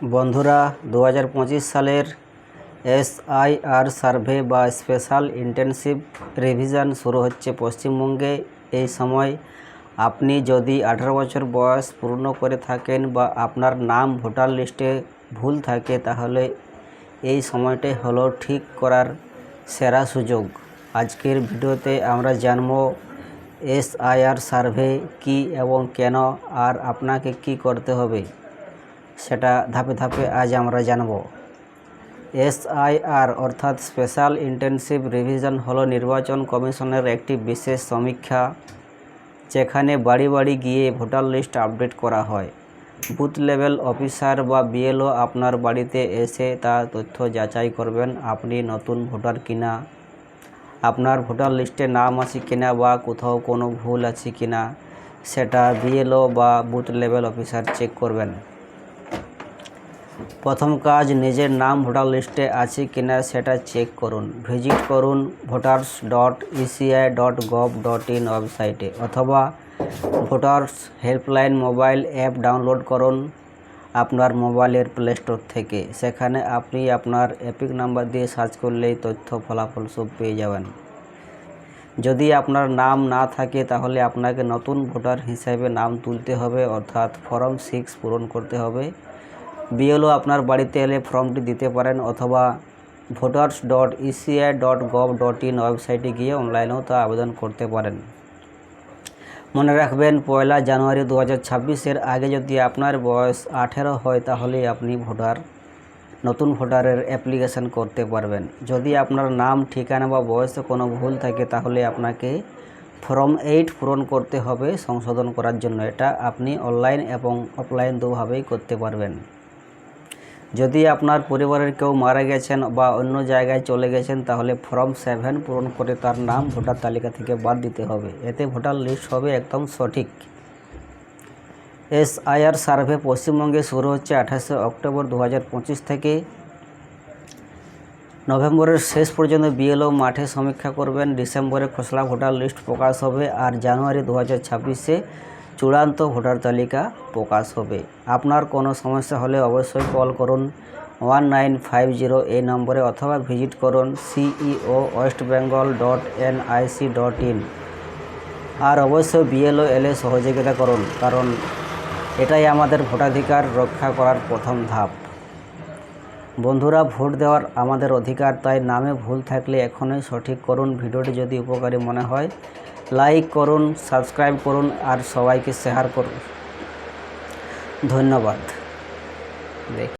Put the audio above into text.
বন্ধুরা দু হাজার পঁচিশ সালের এসআইআর সার্ভে বা স্পেশাল ইন্টেনসিভ রিভিশন শুরু হচ্ছে পশ্চিমবঙ্গে। এই সময় আপনি যদি আঠারো বছর বয়স পূর্ণ করে থাকেন বা আপনার নাম ভোটার লিস্টে ভুল থাকে, তাহলে এই সময়টাই হলো ঠিক করার সেরা সুযোগ। আজকের ভিডিওতে আমরা জানব এসআইআর সার্ভে কি এবং কেন, আর আপনাকে কি করতে হবে। সেটা ধাপে ধাপে আজ আমরা জানব। এসআইআর অর্থাৎ স্পেশাল ইন্টেনসিভ রিভিশন হলো নির্বাচন কমিশনের একটি বিশেষ সমীক্ষা, যেখানে বাড়ি বাড়ি গিয়ে ভোটার লিস্ট আপডেট করা হয়। বুথ লেভেল অফিসার বা বিএলও আপনার বাড়িতে এসে তার তথ্য যাচাই করবেন, আপনি নতুন ভোটার কিনা, আপনার ভোটার লিস্টে নাম আছে কিনা বা কোথাও কোনো ভুল আছে কিনা, সেটা বিএলও বা বুথ লেভেল অফিসার চেক করবেন। প্রথম কাজ নিজের নাম ভোটার লিস্টে আছে কিনা সেটা চেক করুন। ভিজিট করুন voters dot ECI dot gov dot in ওয়েবসাইটে অথবা voters helpline mobile app download করুন আপনার মোবাইলের প্লে স্টোর থেকে। সেখানে আপনি আপনার এপিক নাম্বার দিয়ে সার্চ করলেই তথ্য ফলাফল সব পেয়ে যাবেন। যদি আপনার নাম না থাকে তাহলে আপনাকে নতুন ভোটার হিসাবে নাম তুলতে হবে, অর্থাৎ ফর্ম সিক্স পূরণ করতে হবে। বিএলও আপনার বাড়িতে এলে ফর্মটি দিতে পারেন অথবা voters dot ECI dot gov dot in ওয়েবসাইটে গিয়ে অনলাইনেও তা আবেদন করতে পারেন। মনে রাখবেন, পয়লা জানুয়ারি দু হাজার আগে যদি আপনার বয়স আঠেরো হয় তাহলে আপনি ভোটার, নতুন ভোটারের অ্যাপ্লিকেশন করতে পারবেন। যদি আপনার নাম, ঠিকানা বা বয়সে কোনো ভুল থাকে তাহলে আপনাকে ফর্ম এইট পূরণ করতে হবে সংশোধন করার জন্য। এটা আপনি অনলাইন এবং অফলাইন দুভাবেই করতে পারবেন। যদি আপনার পরিবারের কেউ মারা গেছেন বা অন্য জায়গায় চলে গেছেন, তাহলে ফর্ম সেভেন পূরণ করে তার নাম ভোটার তালিকা থেকে বাদ দিতে হবে। এতে ভোটার লিস্ট হবে একদম সঠিক। এসআইআর সার্ভে পশ্চিমবঙ্গে শুরু হচ্ছে আঠাশে অক্টোবর দু হাজার পঁচিশ থেকে। নভেম্বরের শেষ পর্যন্ত বিএলও মাঠে সমীক্ষা করবেন। ডিসেম্বরে খসড়া ভোটার লিস্ট প্রকাশ হবে আর জানুয়ারি দু হাজার ছাব্বিশে চূড়ান্ত ভোটার তালিকা প্রকাশ হবে। আপনার কোনো সমস্যা হলে অবশ্যই কল করুন ওয়ান নাইন ফাইভ জিরো এই নম্বরে অথবা ভিজিট করুন CEO West Bengal dot NIC dot in. আর অবশ্যই বিএলও এলে সহযোগিতা করুন, কারণ এটাই আমাদের ভোটাধিকার রক্ষা করার প্রথম ধাপ। বন্ধুরা, ভোট দেওয়ার আমাদের অধিকার, তাই নামে ভুল থাকলে এখনই সঠিক করুন। ভিডিওটি যদি উপকারী মনে হয়, লাইক করুন, সাবস্ক্রাইব করুন আর সবাইকে শেয়ার করুন। ধন্যবাদ। দেখ